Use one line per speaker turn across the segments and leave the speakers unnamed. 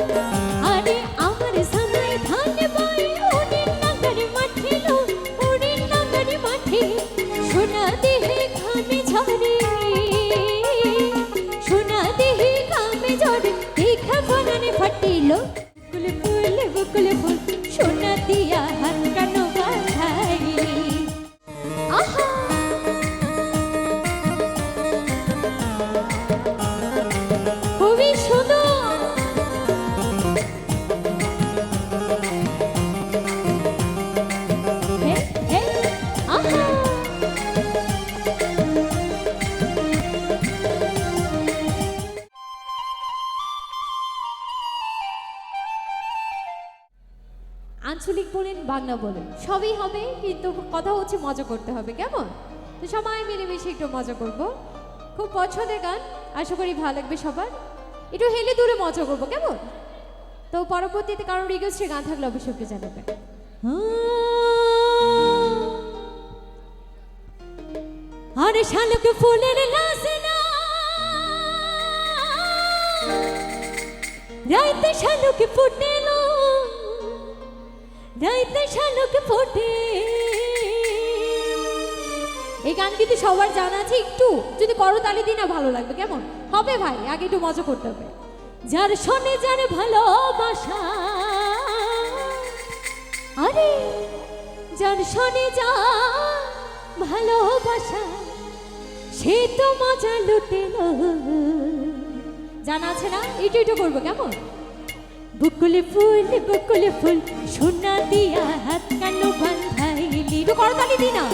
আরে আঞ্চলিক বলেন, বাংলা বলেন, সবই হবে, কিন্তু কথা হচ্ছে মজা করতে হবে, কেমন? তো সবাই মিলেমিশে একটু মজা করব। খুব পছন্দের গান, আশা করি ভালো লাগবে সবার। একটু হেলে দূরে মজা করব, কেমন? তো পরবর্তীতে কারণ রিকোয়েস্টের গান থাকলে অবশ্যই একটু জানাবে আরে শালক ফুলের লাসনা রাইতে শালক ফুটেলো রাইতে শালক ফোটে। এই গান কিন্তু সবার জানা আছে। একটু যদি করতালি দিই না ভালো লাগবে, কেমন? হবে ভাই, আগে একটু মজা করতে হবে। যার শোনে যার ভালোবাসা, আরে, যার শোনে যা ভালোবাসা, সে তো মজা লুটেল। জানা আছে না? একটু একটু করব, কেমন? বুকুলে ফুল বুকুলে ফুল, সোনা দিয়া হাত কানো বান্ধাইলি একটু করতালি দি না।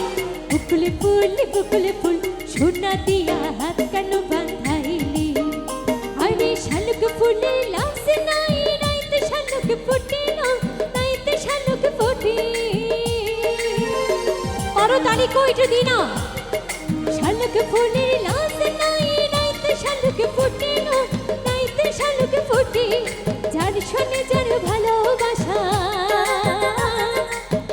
বুকুলে ফুল বুকুলে ফুল, সোনা দিয়া হাত কানো বান্ধাইলি আরে শালুক ফুলে লাসে নাই, রাইতে শালুক ফুটে না, রাইতে শালুক ফুটে। করতালি কইটা দি না। শালুক ফুলে লাসে নাই, রাইতে শালুক ফুটে না, রাইতে শালুক ফুটে। যার শোনে যার ভালোবাসা,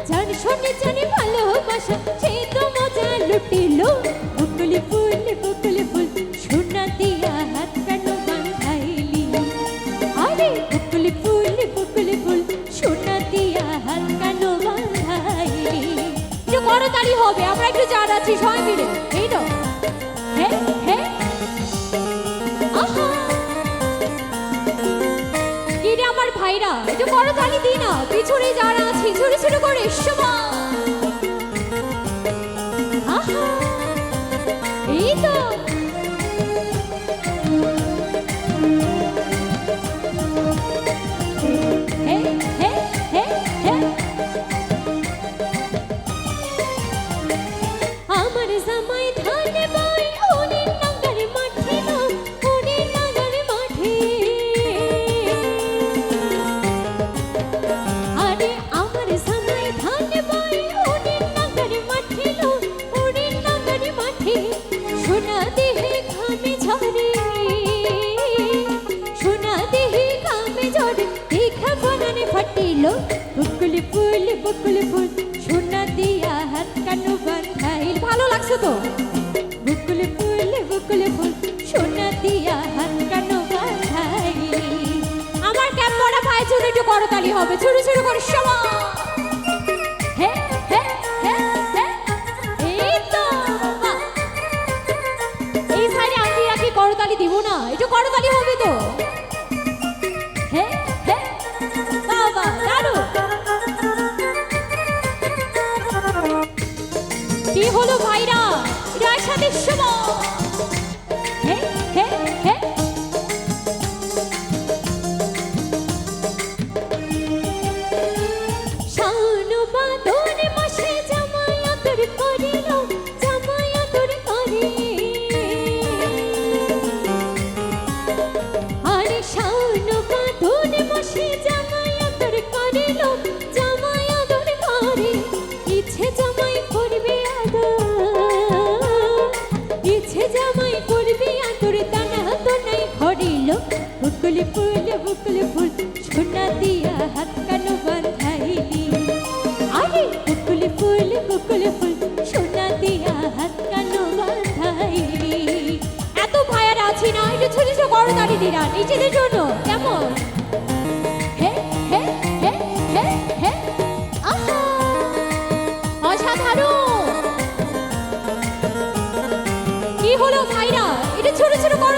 যার শোনে যার ভালোবাসা, সে তো মজা লুটিল। বুকুলি ফুল বুকুলি ফুল দিয়া হাত কেন বান্ধাইলি আরে বুকুলি ফুল বুকুলি ফুল, সোনা দিয়া হাত কেন বান্ধাইলি একটু করতালি হবে, আমরা একটু চার আছি, সবাই মিলে। এই ভাইরা একটু বড় তালি দিই না পিছনে যারা আছে ছোট ছোট করে সবা দেখা ফলানে ফাটিল। বুকুলি ফুল বুকুলি ফুল, সোনা দিয়া হাত কানো বান্ধাইল ভালো লাগছে তো? বুকুলি ফুল বুকুলি ফুল, সোনা দিয়া হাত কানো বান্ধাইল আমার পড়া ভাই চুরি একটু করতালি হবে। ছোট ছোট করে সবা হে বুকুলি ফুল বুকুলি কি হলো ভাইরা এটা ছোট ছোট বড়